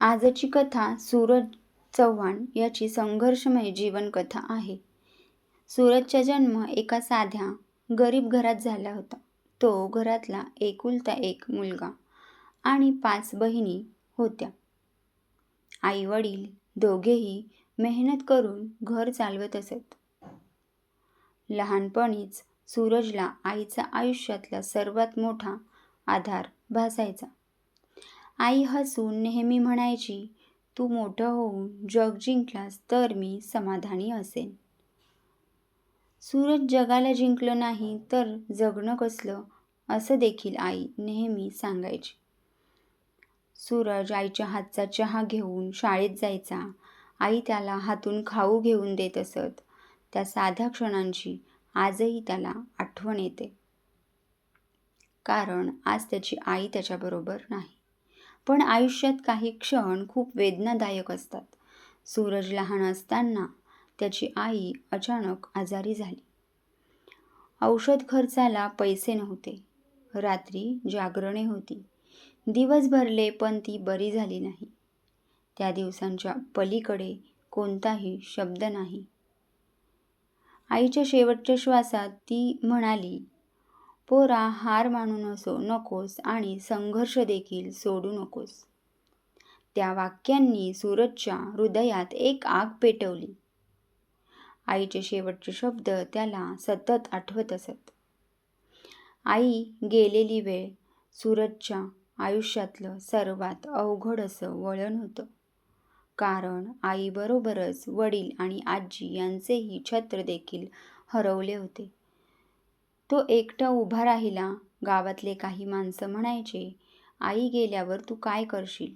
आजची कथा सूरज चव्हाण याची संघर्षमय जीवनकथा आहे. सूरजचा जन्म एका साध्या गरीब घरात झाला होता. तो घरातला एकुलता एक मुलगा आणि पाच बहिणी होत्या. आई वडील दोघेही मेहनत करून घर चालवत असत. लहानपणीच सूरजला आईचा आयुष्यातला सर्वात मोठा आधार भासायचा. आई हसून नेहमी म्हणायची तू मोठं होऊन जग जिंकलास तर मी समाधानी असेन. सूरज जगाला जिंकलं नाही तर जगणं कसलं? असं देखील आई नेहमी सांगायची. सूरज आईच्या हातचा चहा घेऊन शाळेत जायचा. आई त्याला हातून खाऊ घेऊन देत असत. त्या साध्या क्षणांची आजही त्याला आठवण येते. कारण आज त्याची आई त्याच्याबरोबर नाही. पण आयुष्यात काही क्षण खूप वेदनादायक असतात. सूरज लहान असताना त्याची आई अचानक आजारी झाली. औषध खर्चाला पैसे नव्हते. रात्री जागरणे होती. दिवस भरले पण ती बरी झाली नाही. त्या दिवसांच्या पलीकडे कोणताही शब्द नाही. आईच्या शेवटच्या श्वासात ती म्हणाली पोरा हार मानू नसो नकोस आणि संघर्ष देखील सोडू नकोस. त्या वाक्यांनी सूरजच्या हृदयात एक आग पेटवली. आईचे शेवटचे शब्द त्याला सतत आठवत असत. आई गेलेली वेळ सूरजच्या आयुष्यातलं सर्वात अवघड असं वळण होतं. कारण आईबरोबरच वडील आणि आजी यांचेही छत्र देखील हरवले होते. तो एकटा उभा राहिला. गावातले काही माणसं म्हणायचे आई गेल्यावर तू काय करशील?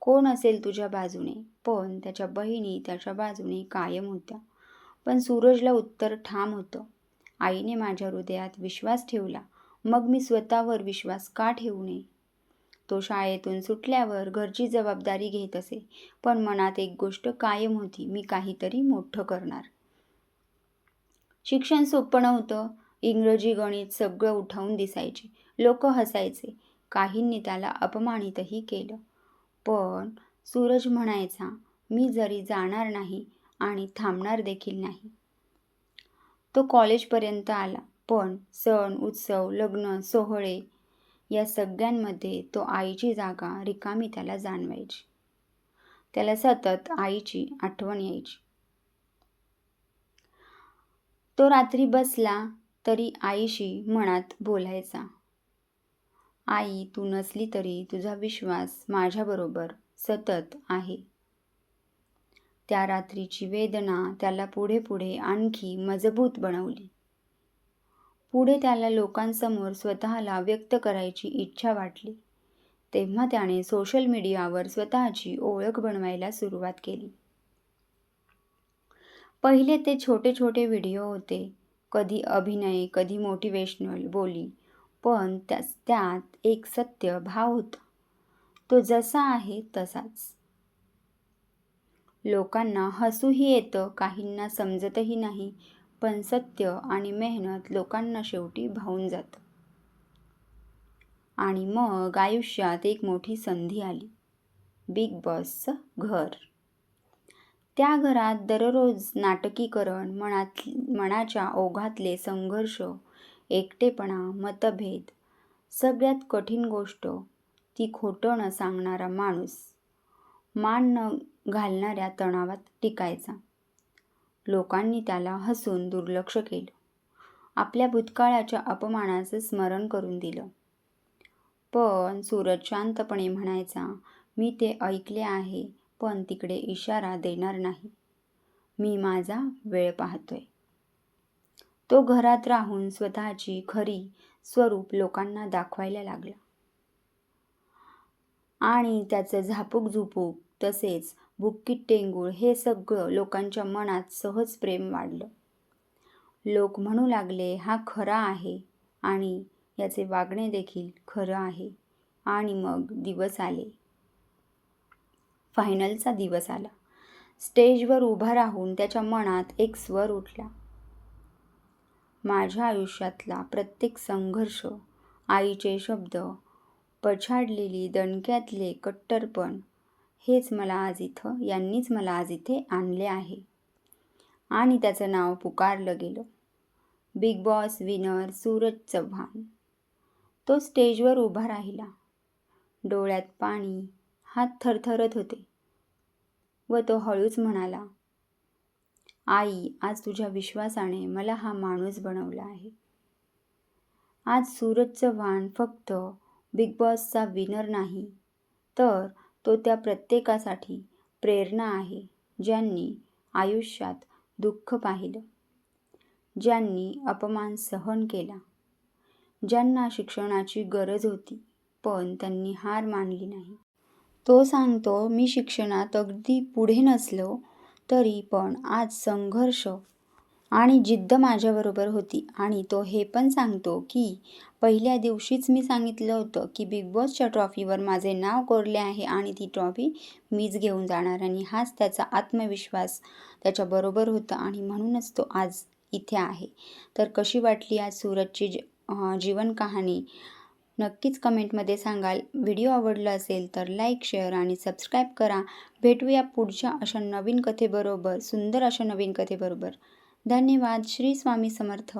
कोण असेल तुझ्या बाजूने? पण त्याच्या बहिणी त्याच्या बाजूने कायम होत्या. पण सूरजला उत्तर ठाम होतं. आईने माझ्या हृदयात विश्वास ठेवला. मग मी स्वतःवर विश्वास का ठेवू नये? तो शाळेतून सुटल्यावर घरची जबाबदारी घेत असे. पण मनात एक गोष्ट कायम होती मी काहीतरी मोठं करणार. शिक्षण सोपं नव्हतं. इंग्रजी गणित सगळं उठावून दिसायचे. लोक हसायचे. काहींनी त्याला अपमानितही केलं. पण सूरज म्हणायचा मी जरी जाणार नाही आणि थांबणार देखील नाही. तो कॉलेजपर्यंत आला. पण सण उत्सव लग्न सोहळे या सगळ्यांमध्ये तो आईची जागा रिकामी त्याला जाणवायची. त्याला सतत आईची आठवण यायची. तो रात्री बसला. तरी आईशी मनात बोलायचा. आई तू नसली तरी तुझा विश्वास माझ्याबरोबर सतत आहे. त्या रात्रीची वेदना त्याला पुढे पुढे आणखी मजबूत बनवली. पुढे त्याला लोकांसमोर स्वतःला व्यक्त करायची इच्छा वाटली. तेव्हा त्याने सोशल मीडियावर स्वतःची ओळख बनवायला सुरुवात केली. पहिले ते छोटे छोटे व्हिडिओ होते. कधी अभिनय कधी मोटिवेशनल बोली. पण त्याच त्यात एक सत्य भाव होता. तो जसा आहे तसाच. लोकांना हसूही येतं काहींना समजतही नाही पण सत्य आणि मेहनत लोकांना शेवटी भावून जातं. आणि मग आयुष्यात एक मोठी संधी आली. बिग बॉसचं घर. त्या घरात दररोज नाटकीकरण मनात मनाच्या ओघातले संघर्ष एकटेपणा मतभेद सगळ्यात कठीण गोष्ट ती खोटं न सांगणारा माणूस मान न घालणाऱ्या तणावात टिकायचा. लोकांनी त्याला हसून दुर्लक्ष केलं. आपल्या भूतकाळाच्या अपमानाचं स्मरण करून दिलं. पण सूरज शांतपणे म्हणायचा मी ते ऐकले आहे. पण तिकडे इशारा देणार नाही. मी माझा वेळ पाहतोय. तो घरात राहून स्वतःची खरी स्वरूप लोकांना दाखवायला लागला. आणि त्याचं झापूक झुपूक तसेच बुक्कीत टेंगूळ हे सगळं लोकांच्या मनात सहज प्रेम वाढलं. लोक म्हणू लागले हा खरा आहे आणि याचे वागणे देखील खरं आहे. आणि मग दिवस आले. फायनलचा दिवस आला. स्टेजवर उभा राहून त्याच्या मनात एक स्वर उठला. माझ्या आयुष्यातला प्रत्येक संघर्ष आईचे शब्द पछाडलेली दणक्यातले कट्टरपण हेच मला आज इथं यांनीच मला आज इथे आणले आहे. आणि त्याचं नाव पुकारलं गेलं. Bigg Boss winner Suraj Chavan. तो स्टेजवर उभा राहिला. डोळ्यात पाणी हात थरथरत होते. व तो हळूच म्हणाला आई आज तुझ्या विश्वासाने मला हा माणूस बनवला आहे. आज सूरज चव्हाण फक्त बिग बॉसचा विनर नाही तर तो त्या प्रत्येकासाठी प्रेरणा आहे ज्यांनी आयुष्यात दुःख पाहिलं ज्यांनी अपमान सहन केला ज्यांना शिक्षणाची गरज होती पण त्यांनी हार मानली नाही. तो सांगतो मी शिक्षणात अगदी पुढे नसलो तरी पण आज संघर्ष आणि जिद्द माझ्याबरोबर होती आणि तो हे पण सांगतो की पहिल्या दिवशीच मी सांगितलं होतं की बिग बॉसच्या ट्रॉफीवर माझे नाव कोरले आहे आणि ती ट्रॉफी मीच घेऊन जाणार आणि हाच त्याचा आत्मविश्वास त्याच्याबरोबर होता आणि म्हणूनच तो आज इथे आहे. तर कशी वाटली आज सूरजची जी जीवन कहाणी? नक्कीच कमेंटमध्ये सांगाल. व्हिडिओ आवडला असेल तर लाईक शेअर आणि सबस्क्राईब करा. भेटूया पुढच्या अशा नवीन कथेबरोबर सुंदर अशा नवीन कथेबरोबर. धन्यवाद. श्री स्वामी समर्थ.